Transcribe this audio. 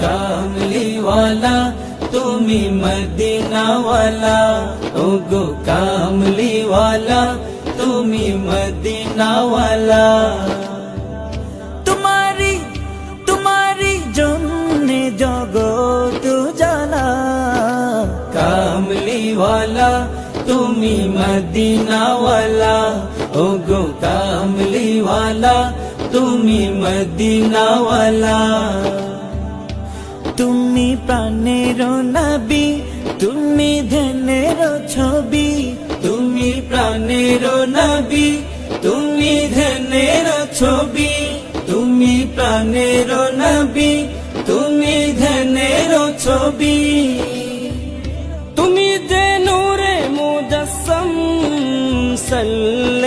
ওয়ালা তুমি মদিনাওয়ালা ও গো কামলিওয়ালা তুমি মদিনাওয়ালা তোমারি তোমারি জন্যে জগত জানা কামলিওয়ালা তুমি মদিনাওয়ালা ও গো কামলিওয়ালা তুমি মদিনাওয়ালা প্রাণের নাবি, তুমি ধ্যানের ছবি, তুমি প্রাণের নাবি, তুমি ধ্যানের ছবি, তুমি প্রাণের নাবি, তুমি ধ্যানের ছবি। তুমি যে নূরে মুজাসম সাল্লাল্লাহু